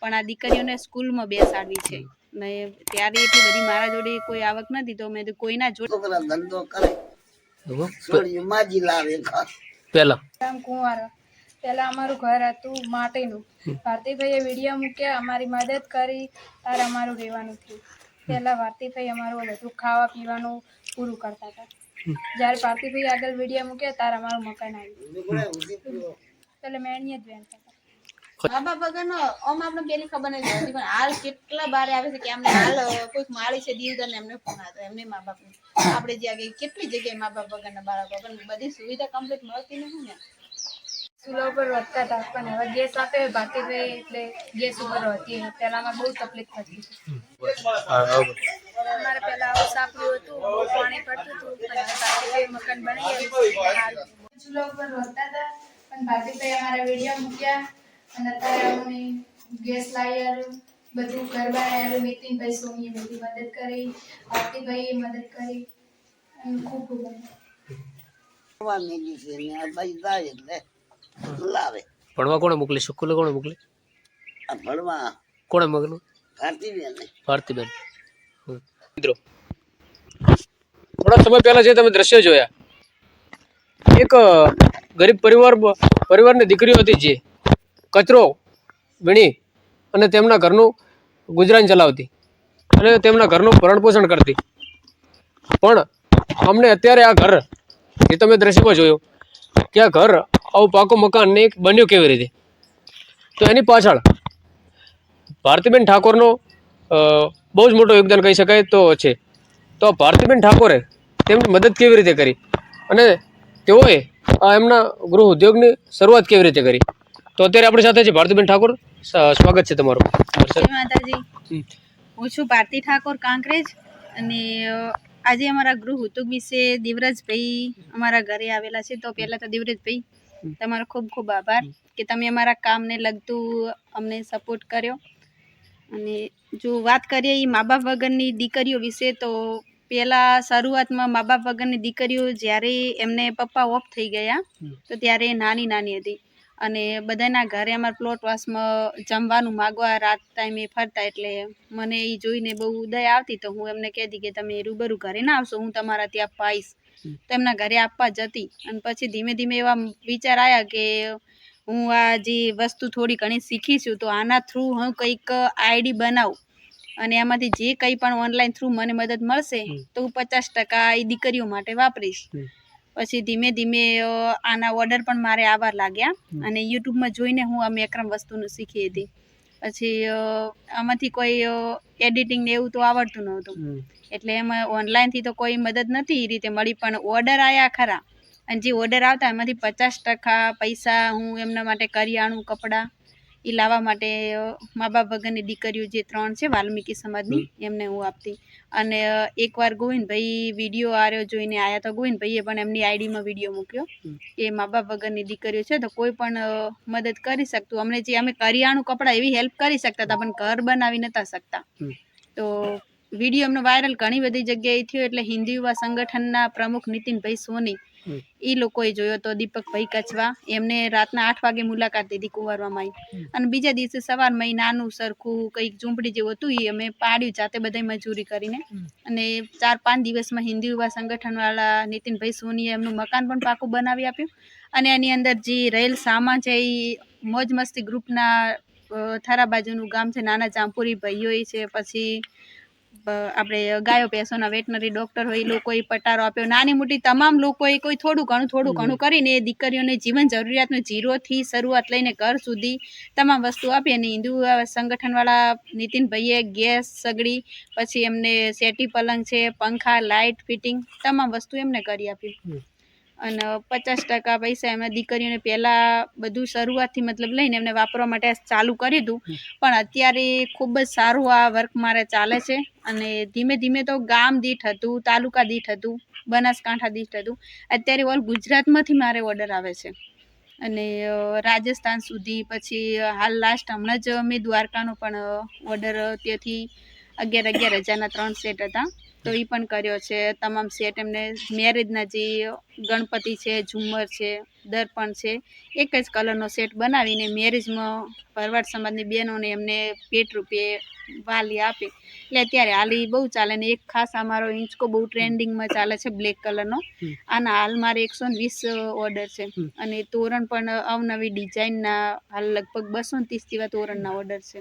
પણ આ દીકરીઓને સ્કૂલમાં બેસાડવી છે. ને ત્યારે એટલી બધી મારા જોડે કોઈ આવક નથી તો મેં કોઈના જોડે છોકરા ધંધો કરે. છોડીઓ માજી લાવે પેલા. રામ કુંવાર. પહેલા અમારું ઘર હતું માટીનું. ભારતીભાઈએ વીડિયો મૂક્યા અમારી મદદ કરી ત્યારે અમારું રહેવાનું થયું. પહેલા ભારતીભાઈ અમારું બધું ખાવા પીવાનું પૂરું કરતા હતા. જ્યારે ભારતીભાઈ આગળ વીડિયો મૂક્યા ત્યારે અમારું મકાન આવ્યું. એટલે મેણીએ જ વહેંચતા હતા મા બાપ વગરનો આમ આપણે પેલી ખબર નથી હોતી પણ હાલ કેટલા બારે આવે છે કે અમને હાલ કોઈક માળી છે દીવદર એમને ફોન આવ્યો એમને મા બાપ આપણે જ્યાં ગઈ કેટલી જગ્યાએ મા બાપ વગરના બાળકો પણ બધી સુવિધા કમ્પ્લીટ મળતી નથી ને. ચૂલા ઉપર વધતા હતા પણ હવે ગેસ આપે ભારતીભાઈ એટલે ગેસ ઉપર હતી પહેલામાં બહુ તકલીફ થતી અમારે પહેલા આવું સાપડ્યું હતું પાણી પડતું હતું પણ હવે ભારતીભાઈ મકાન બની ગયું ચૂલા ઉપર વધતા હતા પણ ભારતીભાઈ અમારા વીડિયો મૂક્યા. અને અત્યારે અમને ગેસ લાવી આવ્યું બધું ઘર બનાવ્યું નીતિનભાઈ સોનીએ બધી મદદ કરી ભારતીભાઈએ મદદ કરી અને ખૂબ ખૂબ ભણવા ભાઈ લાવે. કોણે મોકલી? સ્કૂલે કોણે મોકલી? ભણવા કોણે મોકલું? ભારતી ભારતીબેન મિત્રો થોડા સમય પહેલા જે તમે દ્રશ્યો જોયા એક ગરીબ પરિવાર પરિવારની દીકરીઓ હતી જે કચરો વીણી અને તેમના ઘરનું ગુજરાન ચલાવતી અને તેમના ઘરનું ભરણ પોષણ કરતી. પણ અમને અત્યારે આ ઘર જે તમે દ્રશ્યમાં જોયું કે આ ઘર આવું પાકું મકાન ને બન્યું કેવી રીતે? તો એની પાછળ ભારતીબેન ઠાકોરનો બહુ જ મોટો યોગદાન કહી શકાય તો છે. તો ભારતીબેન ઠાકોરે તેમની મદદ કેવી રીતે કરી? અને તેઓએ આ એમના ગૃહ ઉદ્યોગની શરૂઆત કેવી રીતે કરી? તો અત્યારે આપણી સાથે છે ભારતીબેન ઠાકોર. સ્વાગત છે તમારું. માતાજી. હું છું ભારતી ઠાકોર કાંકરેજ અને આજે અમારા ગૃહ ઉદ્યોગ વિશે દેવરાજભાઈ અમારા ઘરે આવેલા છે. તો પહેલાં તો દેવરાજભાઈ તમારો ખૂબ ખૂબ આભાર કે તમે અમારા કામને લગતું અમને સપોર્ટ કર્યો. અને જો વાત કરીએ એ મા બાપ વગરની દીકરીઓ વિશે તો પહેલાં શરૂઆતમાં મા બાપ વગરની દીકરીઓ જ્યારે એમને પપ્પા ઓફ થઈ ગયા તો ત્યારે નાની નાની હતી. અને બધાના ઘરે અમારા પ્લોટ વાસમાં જમવાનું માગવા રાત ટાઈમે ફરતા એટલે મને એ જોઈને બહુ દયા આવતી તો હું એમને કહેતી કે તમે રૂબરૂ ઘરે ના આવશો હું તમારા ત્યાં પાઈશ. તો એમના ઘરે આપવા જતી અને પછી ધીમે ધીમે એવા વિચાર આવ્યા કે હું આ જે વસ્તુ થોડી ઘણી શીખી છું તો આના થ્રુ હું કંઈક આઈડી બનાવું. અને એમાંથી જે કંઈ પણ ઓનલાઈન થ્રુ મને મદદ મળશે તો હું પચાસ ટકા એ દીકરીઓ માટે વાપરીશ. પછી ધીમે ધીમે આના ઓર્ડર પણ મારે આવવા લાગ્યા. અને યુટ્યુબમાં જોઈને હું આ મેક્રમ વસ્તુનું શીખી હતી. પછી આમાંથી કોઈ એડિટિંગ ને એવું તો આવડતું નહોતું. એટલે એમાં ઓનલાઈનથી તો કોઈ મદદ નથી એ રીતે મળી પણ ઓર્ડર આવ્યા ખરા. અને જે ઓર્ડર આવતા એમાંથી પચાસ ટકા પૈસા હું એમના માટે કરિયાણું કપડાં. એ લાવવા માટે મા બાપ વગરની દીકરીઓ જે ત્રણ છે વાલ્મીકી સમાજની એમને હું આપતી. અને એકવાર ગોવિંદભાઈ વીડિયો આર્યો જોઈને આવ્યા તો ગોવિંદભાઈએ પણ એમની આઈડીમાં વીડિયો મૂક્યો. કે મા બાપ વગરની દીકરીઓ છે તો કોઈ પણ મદદ કરી શકતું. અમને જે અમે કરિયાણું કપડાં એવી હેલ્પ કરી શકતા હતા પણ ઘર બનાવી નતા શકતા. તો વીડિયો એમનો વાયરલ ઘણી બધી જગ્યાએ થયો એટલે હિન્દી યુવા સંગઠનના પ્રમુખ નીતિનભાઈ સોની. એ લોકોએ જોયો તો દીપકભાઈ કચવા એમને રાતના આઠ વાગે મુલાકાત લીધી કુંવરવામાં આવી અને બીજા દિવસે સવારમાં નાનું સરખું કંઈક ઝૂંપડી જેવું હતું એ અમે પાડ્યું જાતે બધા મજૂરી કરીને. અને ચાર પાંચ દિવસમાં હિન્દુ યુવા સંગઠનવાળા નીતિનભાઈ સોનીએ એમનું મકાન પણ પાકું બનાવી આપ્યું. અને એની અંદર જે રહેલ સામાન છે એ મોજ મસ્તી ગ્રુપના થારા બાજુનું ગામ છે નાના જામપુરી ભાઈઓ છે પછી આપણે ગાયો ભેંસોના વેટનરી ડોક્ટર હોય એ લોકોએ પટારો આપ્યો. નાની મોટી તમામ લોકોએ કોઈ થોડું ઘણું થોડું ઘણું કરીને એ દીકરીઓને જીવન જરૂરિયાતનું જીરોથી શરૂઆત લઈને ઘર સુધી તમામ વસ્તુ આપી અને હિન્દુ સંગઠનવાળા નીતિનભાઈએ ગેસ સગડી પછી એમને સેટી પલંગ છે પંખા લાઇટ ફિટિંગ તમામ વસ્તુ એમને કરી આપી. અને પચાસ ટકા પૈસા એમાં દીકરીઓને પહેલાં બધું શરૂઆતથી મતલબ લઈને એમને વાપરવા માટે ચાલુ કર્યું હતું પણ અત્યારે ખૂબ જ સારું આ વર્ક મારે ચાલે છે. અને ધીમે ધીમે તો ગામ દીઠ હતું તાલુકા દીઠ હતું બનાસકાંઠા દીઠ હતું. અત્યારે ઓલ ગુજરાતમાંથી મારે ઓર્ડર આવે છે. અને રાજસ્થાન સુધી પછી હાલ લાસ્ટ હમણાં જ મેં દ્વારકાનો પણ ઓર્ડર ત્યાંથી અગિયાર અગિયાર હજારના ત્રણ સેટ હતા. તો એ પણ કર્યો છે. તમામ સેટ એમને મેરેજના જે ગણપતિ છે ઝુમ્મર છે દર્પણ છે એક જ કલરનો સેટ બનાવીને મેરેજમાં ભરવાડ સમાજની બહેનોને એમને પેટ રૂપે વાલી આપે. એટલે અત્યારે હાલ એ બહુ ચાલે ને એક ખાસ અમારો ઇંચકો બહુ ટ્રેન્ડિંગમાં ચાલે છે બ્લેક કલરનો આના હાલ મારે એકસો વીસ ઓર્ડર છે. અને તોરણ પણ અવનવી ડિઝાઇનના હાલ લગભગ બસો ત્રીસ જેવા તોરણના ઓર્ડર છે.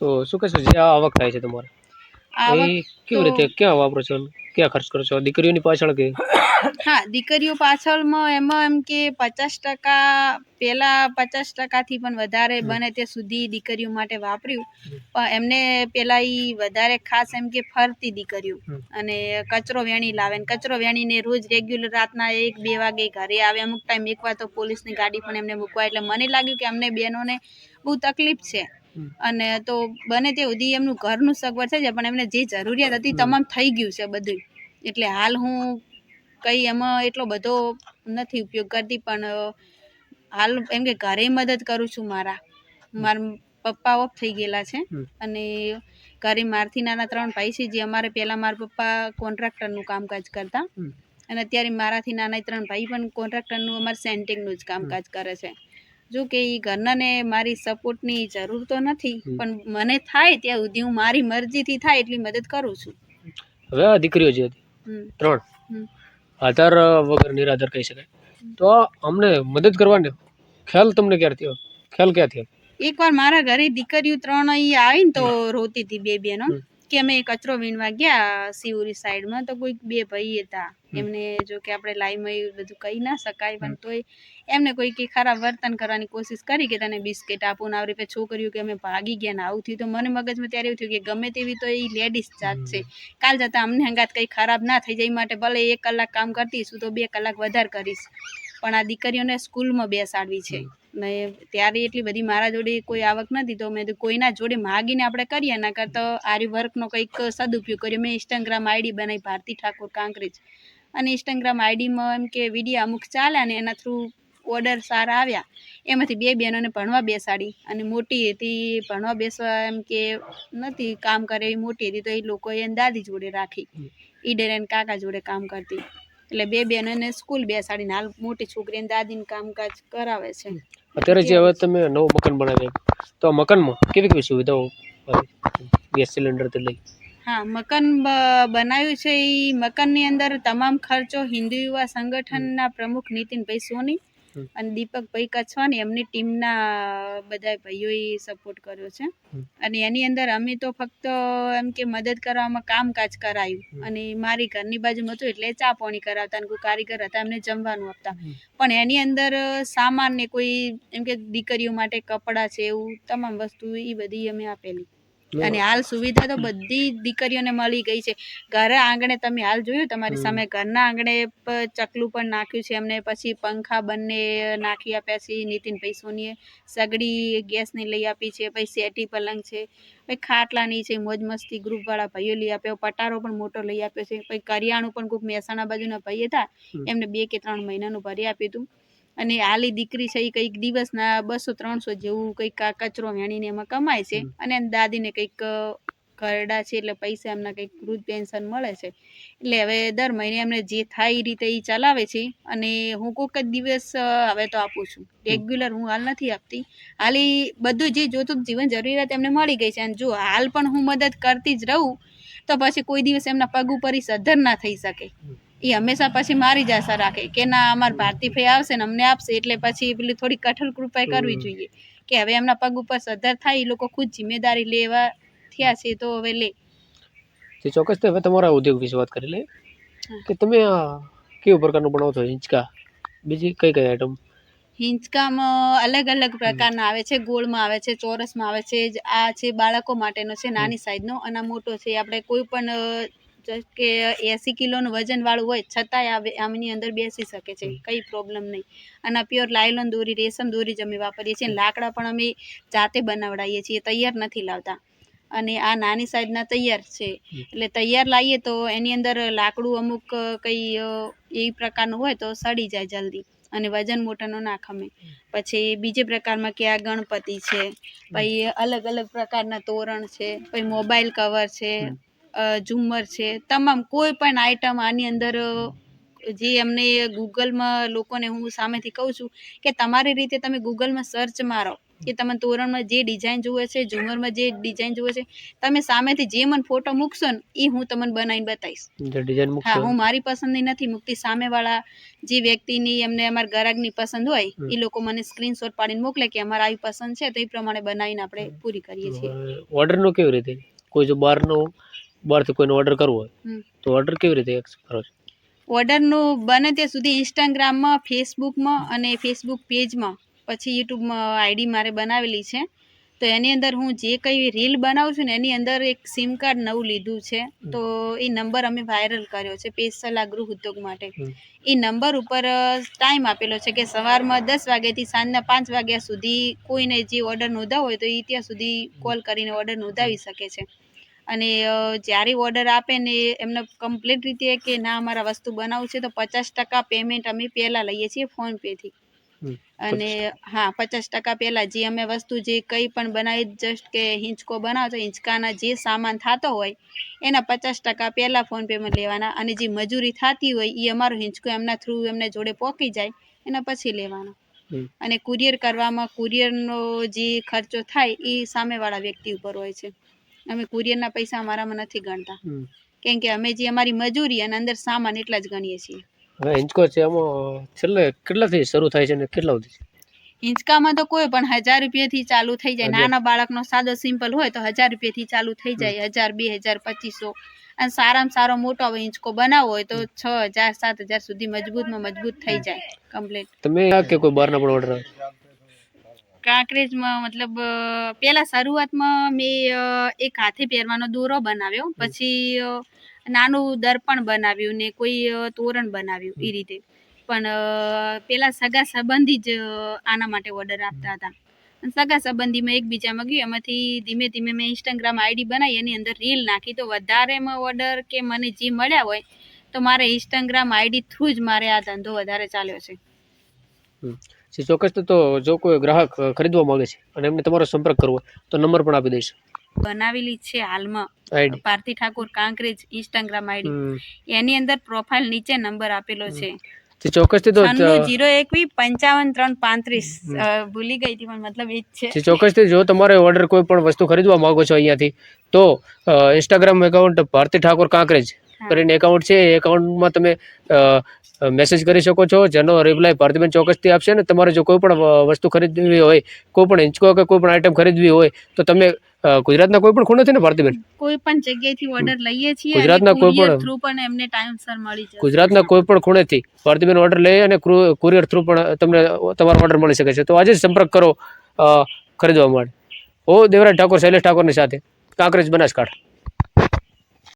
તો શું કહેશો જે આવક થાય છે તમારે? એ કેવી રીતે? ક્યાં વાપરો છો ક્યાં ખર્ચ કરો છો? દીકરીઓની પાછળ કે? હા દીકરીઓ પાછળમાં એમાં એમ કે પચાસ ટકા પહેલાં પચાસ ટકાથી પણ વધારે બને તે સુધી દીકરીઓ માટે વાપર્યું. પણ એમને પેલા એ વધારે ખાસ એમ કે ફરતી દીકરીઓ. અને કચરો વેણી લાવે ને કચરો વેણીને રોજ રેગ્યુલર રાતના એક બે વાગે ઘરે આવે. અમુક ટાઈમ એકવાર તો પોલીસની ગાડી પણ એમને મૂકવા. એટલે મને લાગ્યું કે અમને બહેનોને બહુ તકલીફ છે. અને તો બને તે સુધી એમનું ઘરનું સગવડ થઈ જાય પણ એમને જે જરૂરિયાત હતી તમામ થઈ ગયું છે બધું. એટલે હાલ હું કંઈ એમાં એટલો બધો નથી ઉપયોગ કરતી પણ હાલ એમ કે ઘરે મદદ કરું છું મારા. મારા પપ્પા ઓફ થઈ ગયેલા છે અને ઘરે મારથી નાના ત્રણ ભાઈ છે જે અમારે પહેલાં મારા પપ્પા કોન્ટ્રાક્ટરનું કામકાજ કરતા. અને અત્યારે મારાથી નાના ત્રણ ભાઈ પણ કોન્ટ્રાક્ટરનું અમારે સેન્ટિંગનું જ કામકાજ કરે છે. જો કે એ ઘરનાને મારી સપોર્ટની જરૂર તો નથી પણ મને થાય ત્યાં સુધી હું મારી મરજીથી થાય એટલી મદદ કરું છું. હવે આ દીકરીઓ જે હતી ત્રણ. આધાર વગર નિરાધાર કહી શકાય. તો અમને મદદ કરવાને ખ્યાલ તમને ક્યારથી આવ્યો ખ્યાલ ક્યાંથી આવ્યો એકવાર મારા ઘરે દીકરીઓ ત્રણ અહીં આવીને તો રોતી હતી બે બેનો. કે અમે કચરો વીણવા ગયા સિવરી સાઈડમાં તો કોઈક બે ભાઈ હતા. એમને જો કે આપણે લાઈમાં એવું બધું કહી ના શકાય પણ તોય એમને કોઈ કે ખરાબ વર્તન કરવાની કોશિશ કરી કે તને બિસ્કિટ આપો ને આવી રીતે છોકરીઓ કે અમે ભાગી ગયા ને આવું થયું તો મને મગજમાં ત્યારે એવું થયું કે ગમે તેવી તો એ લેડીઝ જાત છે. કાલ જતાં અમને હંગાત કંઈ ખરાબ ના થઈ જાય માટે ભલે એક કલાક કામ કરતીશું તો બે કલાક વધારે કરીશ. પણ આ દીકરીઓને સ્કૂલમાં બેસાડવી છે. ને ત્યારે એટલી બધી મારા જોડે કોઈ આવક નથી તો મેં કોઈના જોડે માગીને આપણે કરીએ એના કરતાં આરી વર્કનો કંઈક સદુપયોગ કર્યો. મેં ઇન્સ્ટાગ્રામ આઈડી બનાવી ભારતી ઠાકોર કાંકરેજ. અને ઇન્સ્ટાગ્રામ આઈડીમાં એમ કે વીડિયો અમુક ચાલ્યા ને એના થ્રુ ઓર્ડર સારા આવ્યા. એમાંથી બે બહેનોને ભણવા બેસાડી. અને મોટી હતી ભણવા બેસવા એમ કે નથી કામ કરે એ મોટી હતી તો એ લોકોએ દાદી જોડે રાખી. ઈડર ડેર એને કાકા જોડે કામ કરતી. એટલે બે બેન અને સ્કૂલ બેસાડીને હાલ મોટી છોકરીને દાદીને કામકાજ કરાવે છે. અત્યારે જે હવે તમે નવું મકાન બનાવ્યું તો આ મકાનમાં કેવી કેવી સુવિધાઓ ગેસ સિલિન્ડરથી લઈ. હા મકાન બનાવ્યું છે એ મકાનની અંદર તમામ ખર્ચો હિન્દુ યુવા સંગઠનના પ્રમુખ નીતિનભાઈ સોની અને દીપકભાઈ કછવાની એમની ટીમના બધા ભાઈઓએ સપોર્ટ કર્યો છે. અને એની અંદર અમે તો ફક્ત એમ કે મદદ કરવામાં કામકાજ કરાયું. અને મારી ઘરની બાજુમાં હતું એટલે ચા પાણી કરાવતા અને કોઈ કારીગર હતા એમને જમવાનું આપતા. પણ એની અંદર સામાન ને કોઈ એમ કે દીકરીઓ માટે કપડાં છે એવું તમામ વસ્તુ એ બધી અમે આપેલી. અને હાલ સુવિધા તો બધી દીકરીઓને મળી ગઈ છે. ઘરે આંગણે તમે હાલ જોયું તમારી સામે ઘરના આંગણે ચકલું પણ નાખ્યું છે એમને પછી પંખા બંને નાખી આપ્યા છે નીતિનભાઈ સોનીએ સગડી ગેસની લઈ આપી છે પછી સેટી પલંગ છે પછી ખાટલાની છે મોજ મસ્તી ગ્રુપવાળા ભાઈઓ લઈ આપ્યો પટારો પણ મોટો લઈ આપ્યો છે પછી કરિયાણું પણ કોઈક મહેસાણા બાજુના ભાઈ હતા એમને બે કે ત્રણ મહિનાનું ભરી આપ્યું હતું. અને આલી દીકરી છે એ કંઈક દિવસના બસો ત્રણસો જેવું કંઈક આ કચરો વેણીને એમાં કમાય છે. અને દાદીને કંઈક ઘરડા છે એટલે પૈસા એમના કંઈક વૃદ્ધ પેન્શન મળે છે. એટલે હવે દર મહિને એમને જે થાય એ રીતે એ ચલાવે છે. અને હું કોઈક જ દિવસ હવે તો આપું છું. રેગ્યુલર હું હાલ નથી આપતી. હાલ ઈ બધું જે જોતું જીવન જરૂરિયાત એમને મળી ગઈ છે. અને જો હાલ પણ હું મદદ કરતી જ રહું તો પછી કોઈ દિવસ એમના પગ ઉપર સધ્ધર સદ્ધર ના થઈ શકે. એ હંમેશા પછી મારી જ આશા રાખે કે ના અમાર ભારતીભાઈ આવશે ને અમને આપશે એટલે પછી પેલી થોડી કઠોર કૃપા કરવી જોઈએ. કે હવે એમના પગ ઉપર સદર થાય એ લોકો ખુદ જિમ્મેદારી લેવા થયા છે તો હવે લે. તે ચોક્કસ. તો હવે તમારા ઉદ્યોગ વિશે વાત કરી લે. કે તમે કેવું પ્રકારનું બનાવો છો? હિંચકા? બીજી કઈ કઈ આઈટમ હિંચકામાં અલગ અલગ પ્રકારના આવે છે. ગોળમાં આવે છે ચોરસમાં આવે છે. આ છે બાળકો માટેનો છે નાની સાઈઝનો અને મોટો છે. આપણે કોઈ પણ કે એંસી કિલોનું વજનવાળું હોય છતાંય આમની અંદર બેસી શકે છે. કંઈ પ્રોબ્લેમ નહીં. અને પ્યોર લાયલોન દોરી રેશમ દોરી જ અમે વાપરીએ છીએ. લાકડા પણ અમે જાતે બનાવડાવીએ છીએ. તૈયાર નથી લાવતા. અને આ નાની સાઈઝના તૈયાર છે. એટલે તૈયાર લાવીએ તો એની અંદર લાકડું અમુક કંઈ એ પ્રકારનું હોય તો સડી જાય જલ્દી. અને વજન મોટાનો ના ખમે. પછી બીજે પ્રકારમાં કે આ ગણપતિ છે. પછી અલગ અલગ પ્રકારના તોરણ છે. પછી મોબાઈલ કવર છે. ઝુમ્મર છે. તમામ કોઈ પણ આઈટમ આની અંદર જે એમને ગૂગલમાં લોકોને હું સામેથી કહું છું કે તમારી રીતે તમે ગૂગલમાં સર્ચ મારો. કે તમે તોરણમાં જે ડિઝાઇન જુએ છે ઝુમરમાં જે ડિઝાઇન જુએ છે તમે સામેથી જે મને ફોટો મૂકશો ને એ હું તમને બનાવીને બતાવીશ. હા હું મારી પસંદની નથી મૂકતી. સામેવાળા જે વ્યક્તિની એમને અમારા ગ્રાહકની પસંદ હોય એ લોકો મને સ્ક્રીનશોટ પાડીને મોકલે કે અમારે આવી પસંદ છે તો એ પ્રમાણે બનાવીને આપણે પૂરી કરીએ છીએ. ઓર્ડરનો કેવી રીતે? કોઈ જો બહારનો બહારથી કોઈને ઓર્ડર કરવો હોય તો ઓર્ડર કેવી રીતે કરો છો? ઓર્ડરનું બને ત્યાં સુધી ઇન્સ્ટાગ્રામમાં ફેસબુકમાં અને ફેસબુક પેજમાં પછી યુટ્યુબમાં આઈડી મારે બનાવેલી છે. તો એની અંદર હું જે કંઈ રીલ બનાવું છું ને એની અંદર એક સિમ કાર્ડ નવું લીધું છે. તો એ નંબર અમે વાયરલ કર્યો છે આ ગૃહ ઉદ્યોગ માટે. એ નંબર ઉપર ટાઈમ આપેલો છે કે સવારમાં દસ વાગ્યાથી સાંજના પાંચ વાગ્યા સુધી કોઈને જે ઓર્ડર નોંધાવો હોય તો એ ત્યાં સુધી કોલ કરીને ઓર્ડર નોંધાવી શકે છે. અને જ્યારે ઓર્ડર આપે ને એમને કમ્પ્લીટ રીતે કે ના અમારા વસ્તુ બનાવવું છે તો પચાસ ટકા પેમેન્ટ અમે પહેલાં લઈએ છીએ ફોનપેથી હમ. અને હા પચાસ ટકા પહેલાં જે અમે વસ્તુ જે કંઈ પણ બનાવી જસ્ટ કે હિંચકો બનાવતો હિંચકાના જે સામાન થતો હોય એના પચાસ ટકા પહેલાં ફોનપેમાં લેવાના અને જે મજૂરી થતી હોય એ અમારો હિંચકો એમના થ્રુ એમને જોડે પહોંચી જાય એના પછી લેવાનો. અને કુરિયર કરવામાં કુરિયરનો જે ખર્ચો થાય એ સામેવાળા વ્યક્તિ ઉપર હોય છે. અમે કુરિયરના પૈસા અમારામાં નથી ગણતા. કેમ કે અમે જે અમારી મજૂરી અને અંદર સામાન એટલા જ ગણીએ છીએ. હવે હિંચકો છે એમાં છેલ્લે કેટલાથી શરૂ થાય છે ને કેટલા સુધી? હિંચકામાં તો કોઈ પણ હજાર રૂપિયાથી ચાલુ થઈ જાય. નાના બાળકનો સાદો સિમ્પલ હોય તો હજાર રૂપિયાથી ચાલુ થઈ જાય. હજાર બે હજાર પચીસો. અને સારામાં સારો મોટો હિંચકો બનાવવો હોય તો છ હજાર સાત હજાર સુધી મજબૂતમાં મજબૂત થઈ જાય. કમ્પ્લીટ તમે કે કોઈ બહારના પણ ઓર્ડર કાંકરેજમાં મતલબ પહેલાં શરૂઆતમાં મેં એક હાથે પહેરવાનો દોરો બનાવ્યો પછી નાનું દર્પણ બનાવ્યું ને કોઈ તોરણ બનાવ્યું એ રીતે. પણ પેલા સગા સંબંધી જ આના માટે ઓર્ડર આપતા હતા. સગા સંબંધીમાં એકબીજામાં ગયું એમાંથી ધીમે ધીમે મેં ઇન્સ્ટાગ્રામ આઈડી બનાવી એની અંદર રીલ નાખી. તો વધારેમાં ઓર્ડર કે મને જે મળ્યા હોય તો મારે ઇન્સ્ટાગ્રામ આઈડી થ્રુ જ મારે આ ધંધો વધારે ચાલ્યો છે. જે ચોક્કસ તો જો કોઈ ગ્રાહક ખરીદવા માંગે છે અને એમને તમારો સંપર્ક કરવો તો નંબર પણ આપી દઈશ. બનાવેલી છે હાલમાં. Parthi Thakor Kankrej Instagram ID. એની અંદર પ્રોફાઇલ નીચે નંબર આપેલો છે. ચોક્કસથી તો જીરો એકવી પંચાવન ત્રણ પાંત્રીસ. ભૂલી ગઈ હતી પણ મતલબ એ જ છે. ચોક્કસથી જો તમારે ઓર્ડર કોઈ પણ વસ્તુ ખરીદવા માંગો છો અહીંયાથી તો ઇન્સ્ટાગ્રામ એકાઉન્ટ ભારતી ઠાકોર કાંકરેજ. કરીને એકાઉન્ટ છે એ એકાઉન્ટમાં તમે મેસેજ કરી શકો છો. જેનો રિપ્લાય ભારતીબેન ચોક્કસથી આપશે ને તમારે જો કોઈ પણ વસ્તુ ખરીદવી હોય કોઈ પણ હિંચકો કે કોઈ પણ આઈટમ ખરીદવી હોય તો તમે ગુજરાતના કોઈ પણ ખૂણેથી ને ભારતીબેન કોઈ પણ જગ્યાએથી ઓર્ડર લઈએ છીએ ગુજરાતના કોઈ પણ- થ્રુ પણ એમને ટાઈમસર મળી જાય ગુજરાતના કોઈ પણ ખૂણેથી ભારતીબેન ઓર્ડર લઈ અને કુરિયર થ્રુ પણ તમને તમારો ઓર્ડર મળી શકે છે. તો આજે જ સંપર્ક કરો ખરીદવા માટે. ઓ દેવરાજ ઠાકોર શૈલેષ ઠાકોરની સાથે કાંકરેજ બનાસકાંઠા.